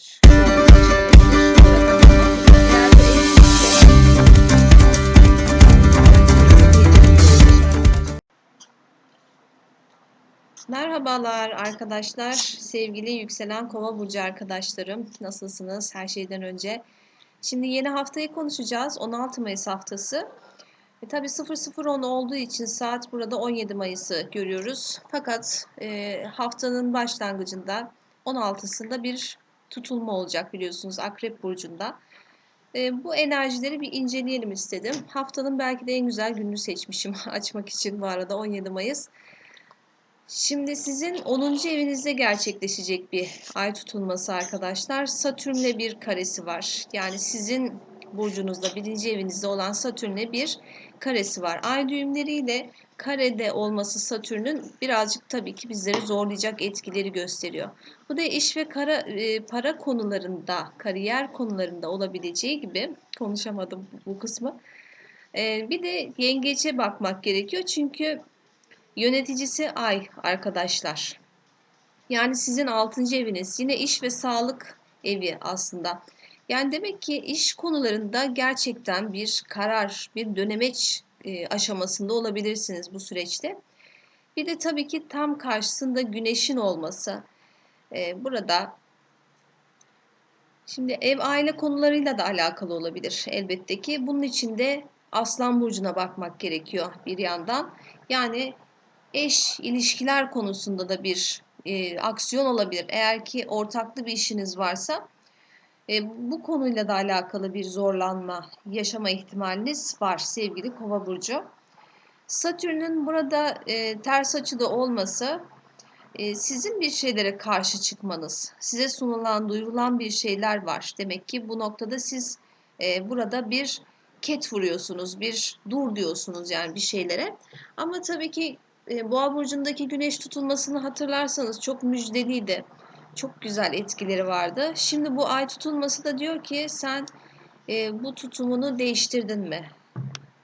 evliyse Merhabalar arkadaşlar, sevgili yükselen kova burcu arkadaşlarım. Nasılsınız her şeyden önce? Şimdi yeni haftayı konuşacağız. 16 Mayıs haftası. E, tabii 0010 olduğu için saat burada 17 Mayıs'ı görüyoruz. Fakat e, haftanın başlangıcında 16'sında bir tutulma olacak biliyorsunuz Akrep Burcu'nda. E, bu enerjileri bir inceleyelim istedim. Haftanın belki de en güzel gününü seçmişim açmak için bu arada 17 Mayıs. Şimdi sizin 10. evinizde gerçekleşecek bir ay tutulması arkadaşlar. Satürn'le bir karesi var. Yani sizin burcunuzda birinci evinizde olan Satürn'le bir karesi var. Ay düğümleriyle karede olması Satürn'ün birazcık tabii ki bizleri zorlayacak etkileri gösteriyor. Bu da iş ve kara, e, para konularında, kariyer konularında olabileceği gibi konuşamadım bu kısmı. E, bir de yengeçe bakmak gerekiyor çünkü Yöneticisi ay arkadaşlar. Yani sizin 6. eviniz yine iş ve sağlık evi aslında. Yani demek ki iş konularında gerçekten bir karar, bir dönemeç e, aşamasında olabilirsiniz bu süreçte. Bir de tabii ki tam karşısında güneşin olması. E, burada şimdi ev aile konularıyla da alakalı olabilir elbette ki. Bunun için de Aslan Burcu'na bakmak gerekiyor bir yandan. Yani eş ilişkiler konusunda da bir e, aksiyon olabilir. Eğer ki ortaklı bir işiniz varsa e, bu konuyla da alakalı bir zorlanma yaşama ihtimaliniz var sevgili Kova burcu. Satürn'ün burada e, ters açıda olması e, sizin bir şeylere karşı çıkmanız, size sunulan, duyurulan bir şeyler var. Demek ki bu noktada siz e, burada bir ket vuruyorsunuz, bir dur diyorsunuz yani bir şeylere. Ama tabii ki e, Boğa burcundaki güneş tutulmasını hatırlarsanız çok müjdeliydi. Çok güzel etkileri vardı. Şimdi bu ay tutulması da diyor ki sen e, bu tutumunu değiştirdin mi?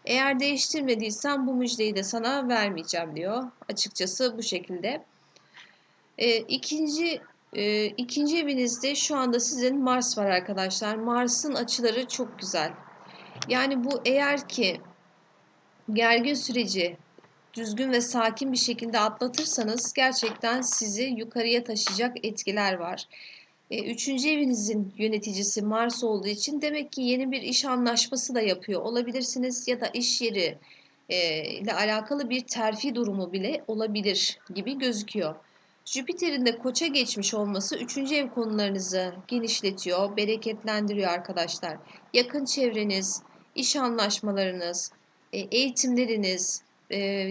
Eğer değiştirmediysen bu müjdeyi de sana vermeyeceğim diyor. Açıkçası bu şekilde. E, ikinci e, ikinci evinizde şu anda sizin Mars var arkadaşlar. Mars'ın açıları çok güzel. Yani bu eğer ki gergin süreci düzgün ve sakin bir şekilde atlatırsanız gerçekten sizi yukarıya taşıyacak etkiler var. E, üçüncü evinizin yöneticisi Mars olduğu için demek ki yeni bir iş anlaşması da yapıyor olabilirsiniz ya da iş yeri e, ile alakalı bir terfi durumu bile olabilir gibi gözüküyor. Jüpiter'in de koça geçmiş olması üçüncü ev konularınızı genişletiyor, bereketlendiriyor arkadaşlar. Yakın çevreniz, iş anlaşmalarınız,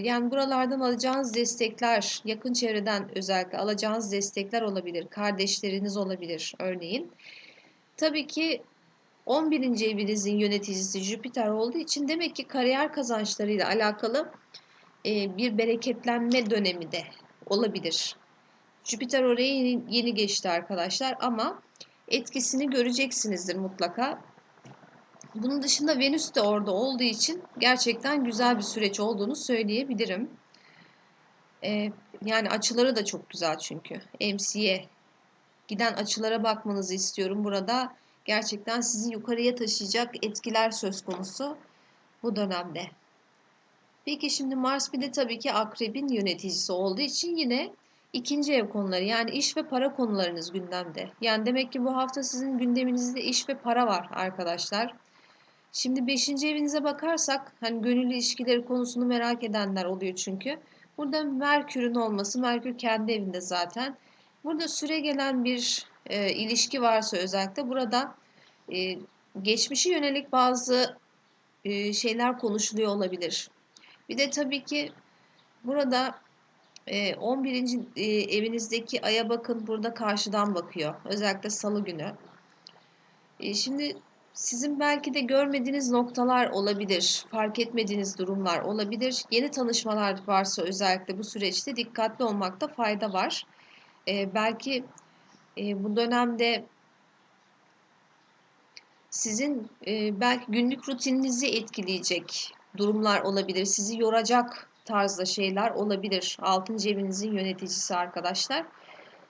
yani buralardan alacağınız destekler, yakın çevreden özellikle alacağınız destekler olabilir. Kardeşleriniz olabilir örneğin. Tabii ki 11. evinizin yöneticisi Jüpiter olduğu için demek ki kariyer kazançlarıyla alakalı bir bereketlenme dönemi de olabilir. Jüpiter oraya yeni geçti arkadaşlar ama etkisini göreceksinizdir mutlaka. Bunun dışında Venüs de orada olduğu için gerçekten güzel bir süreç olduğunu söyleyebilirim. Ee, yani açıları da çok güzel çünkü. MC'ye giden açılara bakmanızı istiyorum. Burada gerçekten sizi yukarıya taşıyacak etkiler söz konusu bu dönemde. Peki şimdi Mars bir de tabii ki akrebin yöneticisi olduğu için yine ikinci ev konuları yani iş ve para konularınız gündemde. Yani demek ki bu hafta sizin gündeminizde iş ve para var arkadaşlar. Şimdi 5. evinize bakarsak hani gönüllü ilişkileri konusunu merak edenler oluyor çünkü. Burada Merkür'ün olması, Merkür kendi evinde zaten. Burada süre gelen bir e, ilişki varsa özellikle burada e, geçmişe yönelik bazı e, şeyler konuşuluyor olabilir. Bir de tabii ki burada e, 11. E, evinizdeki aya bakın burada karşıdan bakıyor. Özellikle salı günü. E, şimdi sizin belki de görmediğiniz noktalar olabilir, fark etmediğiniz durumlar olabilir. Yeni tanışmalar varsa özellikle bu süreçte dikkatli olmakta fayda var. Ee, belki e, bu dönemde sizin e, belki günlük rutininizi etkileyecek durumlar olabilir. Sizi yoracak tarzda şeyler olabilir. 6. evinizin yöneticisi arkadaşlar.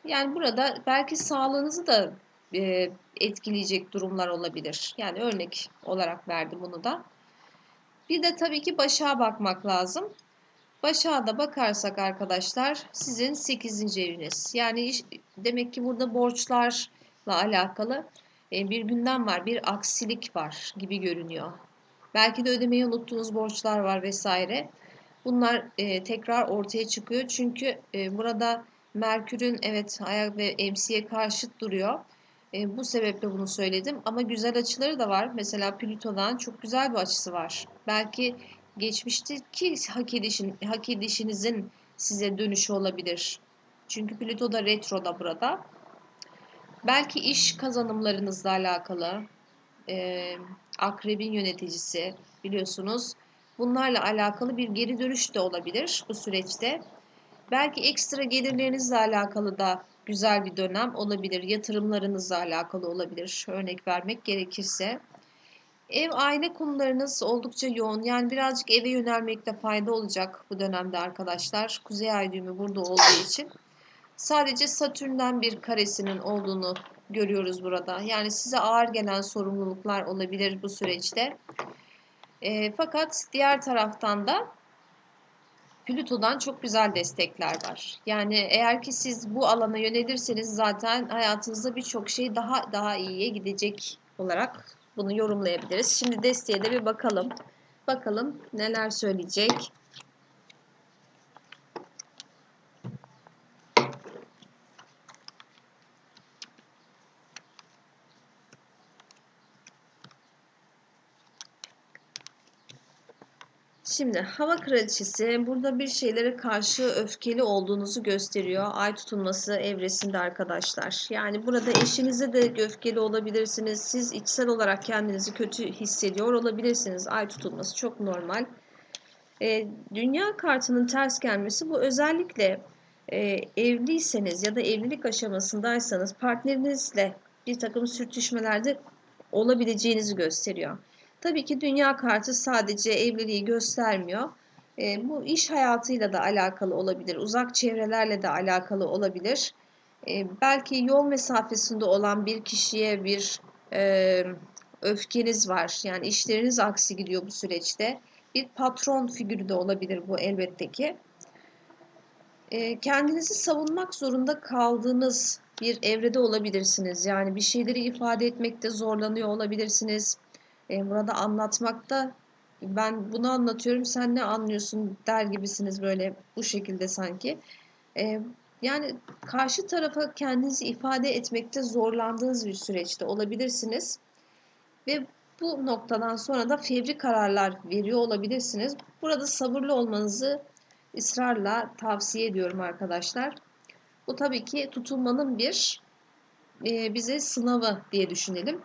Yani burada belki sağlığınızı da e, etkileyecek durumlar olabilir. Yani örnek olarak verdi bunu da. Bir de tabii ki başa bakmak lazım. Başa da bakarsak arkadaşlar sizin 8. eviniz. Yani iş, demek ki burada borçlarla alakalı e, bir gündem var, bir aksilik var gibi görünüyor. Belki de ödemeyi unuttuğunuz borçlar var vesaire. Bunlar e, tekrar ortaya çıkıyor. Çünkü e, burada Merkür'ün evet ayak ve emsiye karşıt duruyor. E, bu sebeple bunu söyledim. Ama güzel açıları da var. Mesela Plüto'dan çok güzel bir açısı var. Belki geçmişteki hak, edişin, hak edişinizin size dönüşü olabilir. Çünkü Plüto da retroda burada. Belki iş kazanımlarınızla alakalı. E, akrebin yöneticisi biliyorsunuz. Bunlarla alakalı bir geri dönüş de olabilir bu süreçte. Belki ekstra gelirlerinizle alakalı da güzel bir dönem olabilir. Yatırımlarınızla alakalı olabilir. Örnek vermek gerekirse. Ev aile konularınız oldukça yoğun. Yani birazcık eve yönelmekte fayda olacak bu dönemde arkadaşlar. Kuzey ay düğümü burada olduğu için. Sadece Satürn'den bir karesinin olduğunu görüyoruz burada. Yani size ağır gelen sorumluluklar olabilir bu süreçte. E, fakat diğer taraftan da Plüto'dan çok güzel destekler var. Yani eğer ki siz bu alana yönelirseniz zaten hayatınızda birçok şey daha daha iyiye gidecek olarak bunu yorumlayabiliriz. Şimdi desteğe de bir bakalım. Bakalım neler söyleyecek. Şimdi hava kraliçesi burada bir şeylere karşı öfkeli olduğunuzu gösteriyor. Ay tutulması evresinde arkadaşlar. Yani burada eşinize de öfkeli olabilirsiniz. Siz içsel olarak kendinizi kötü hissediyor olabilirsiniz. Ay tutulması çok normal. E, dünya kartının ters gelmesi bu özellikle e, evliyseniz ya da evlilik aşamasındaysanız partnerinizle bir takım sürtüşmelerde olabileceğinizi gösteriyor. Tabii ki dünya kartı sadece evliliği göstermiyor. E, bu iş hayatıyla da alakalı olabilir, uzak çevrelerle de alakalı olabilir. E, belki yol mesafesinde olan bir kişiye bir e, öfkeniz var. Yani işleriniz aksi gidiyor bu süreçte. Bir patron figürü de olabilir bu elbette ki. E, kendinizi savunmak zorunda kaldığınız bir evrede olabilirsiniz. Yani bir şeyleri ifade etmekte zorlanıyor olabilirsiniz e, burada anlatmakta ben bunu anlatıyorum sen ne anlıyorsun der gibisiniz böyle bu şekilde sanki. E, yani karşı tarafa kendinizi ifade etmekte zorlandığınız bir süreçte olabilirsiniz. Ve bu noktadan sonra da fevri kararlar veriyor olabilirsiniz. Burada sabırlı olmanızı ısrarla tavsiye ediyorum arkadaşlar. Bu tabii ki tutulmanın bir e, bize sınavı diye düşünelim.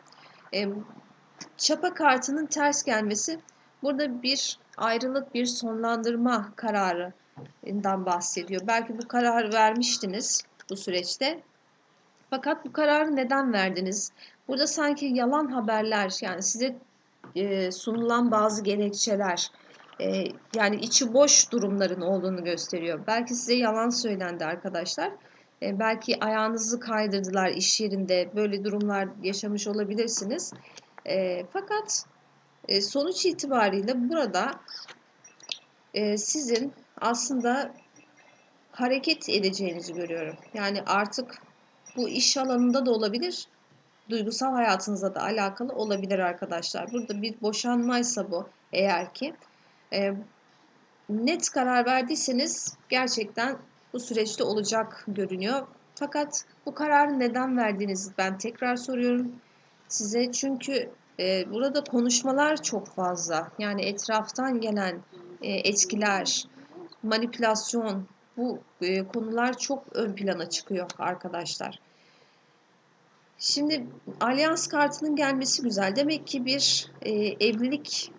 E, Çapa kartının ters gelmesi burada bir ayrılık, bir sonlandırma kararından bahsediyor. Belki bu kararı vermiştiniz bu süreçte. Fakat bu kararı neden verdiniz? Burada sanki yalan haberler yani size e, sunulan bazı gerekçeler e, yani içi boş durumların olduğunu gösteriyor. Belki size yalan söylendi arkadaşlar. E, belki ayağınızı kaydırdılar iş yerinde böyle durumlar yaşamış olabilirsiniz. E, fakat e, sonuç itibariyle burada e, sizin aslında hareket edeceğinizi görüyorum. Yani artık bu iş alanında da olabilir, duygusal hayatınızla da alakalı olabilir arkadaşlar. Burada bir boşanmaysa bu eğer ki e, net karar verdiyseniz gerçekten bu süreçte olacak görünüyor. Fakat bu kararı neden verdiğinizi ben tekrar soruyorum size çünkü e, burada konuşmalar çok fazla. Yani etraftan gelen e, etkiler, manipülasyon bu e, konular çok ön plana çıkıyor arkadaşlar. Şimdi alyans kartının gelmesi güzel. Demek ki bir e, evlilik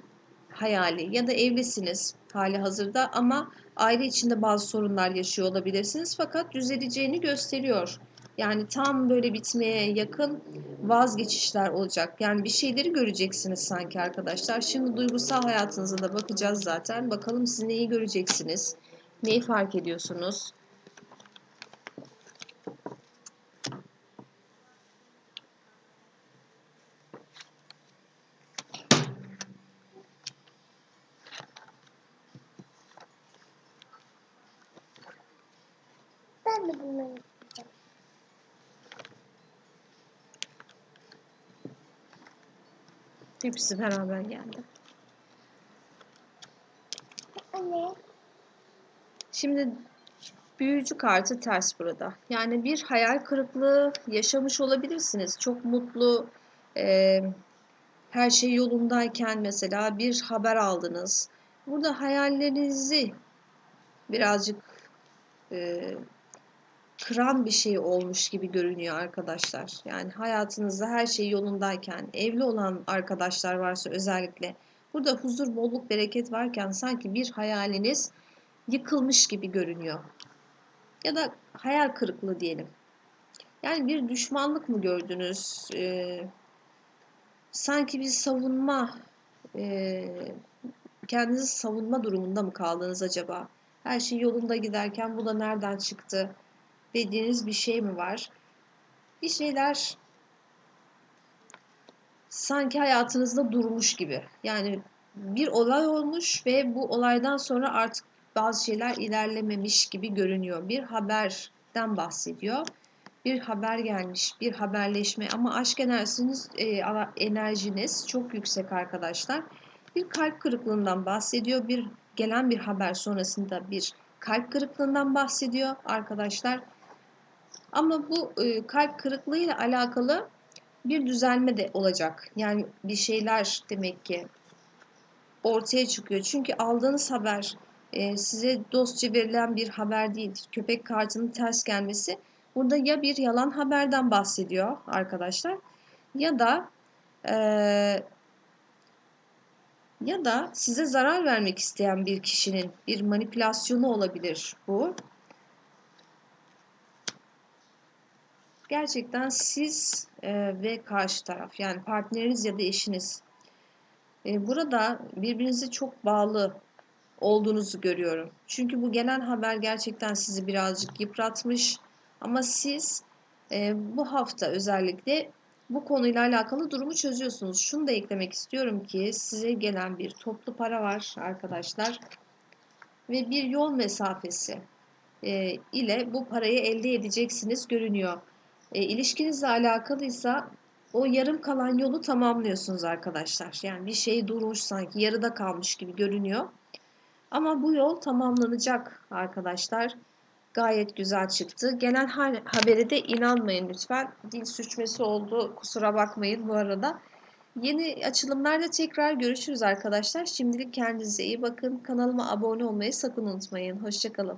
hayali ya da evlisiniz hali hazırda ama aile içinde bazı sorunlar yaşıyor olabilirsiniz fakat düzeleceğini gösteriyor. Yani tam böyle bitmeye yakın vazgeçişler olacak. Yani bir şeyleri göreceksiniz sanki arkadaşlar. Şimdi duygusal hayatınıza da bakacağız zaten. Bakalım siz neyi göreceksiniz? Neyi fark ediyorsunuz? Hepsi beraber geldi. Anne. Şimdi büyücü kartı ters burada. Yani bir hayal kırıklığı yaşamış olabilirsiniz. Çok mutlu, e, her şey yolundayken mesela bir haber aldınız. Burada hayallerinizi birazcık e, kıran bir şey olmuş gibi görünüyor arkadaşlar. Yani hayatınızda her şey yolundayken, evli olan arkadaşlar varsa özellikle burada huzur, bolluk, bereket varken sanki bir hayaliniz yıkılmış gibi görünüyor. Ya da hayal kırıklığı diyelim. Yani bir düşmanlık mı gördünüz? Ee, sanki bir savunma, e, kendinizi savunma durumunda mı kaldınız acaba? Her şey yolunda giderken bu da nereden çıktı dediğiniz bir şey mi var? Bir şeyler sanki hayatınızda durmuş gibi. Yani bir olay olmuş ve bu olaydan sonra artık bazı şeyler ilerlememiş gibi görünüyor. Bir haberden bahsediyor. Bir haber gelmiş, bir haberleşme ama aşk enerjiniz, e, enerjiniz çok yüksek arkadaşlar. Bir kalp kırıklığından bahsediyor. Bir gelen bir haber sonrasında bir kalp kırıklığından bahsediyor arkadaşlar. Ama bu e, kalp kırıklığıyla alakalı bir düzelme de olacak. Yani bir şeyler demek ki ortaya çıkıyor. Çünkü aldığınız haber e, size dostça verilen bir haber değil. Köpek kartının ters gelmesi burada ya bir yalan haberden bahsediyor arkadaşlar ya da e, ya da size zarar vermek isteyen bir kişinin bir manipülasyonu olabilir bu. Gerçekten siz e, ve karşı taraf yani partneriniz ya da eşiniz e, burada birbirinize çok bağlı olduğunuzu görüyorum. Çünkü bu gelen haber gerçekten sizi birazcık yıpratmış. Ama siz e, bu hafta özellikle bu konuyla alakalı durumu çözüyorsunuz. Şunu da eklemek istiyorum ki size gelen bir toplu para var arkadaşlar. Ve bir yol mesafesi e, ile bu parayı elde edeceksiniz görünüyor. E, ilişkinizle alakalıysa o yarım kalan yolu tamamlıyorsunuz arkadaşlar. Yani bir şey durmuş sanki yarıda kalmış gibi görünüyor. Ama bu yol tamamlanacak arkadaşlar. Gayet güzel çıktı. Gelen habere de inanmayın lütfen. Dil suçması oldu. Kusura bakmayın bu arada. Yeni açılımlarda tekrar görüşürüz arkadaşlar. Şimdilik kendinize iyi bakın. Kanalıma abone olmayı sakın unutmayın. Hoşçakalın.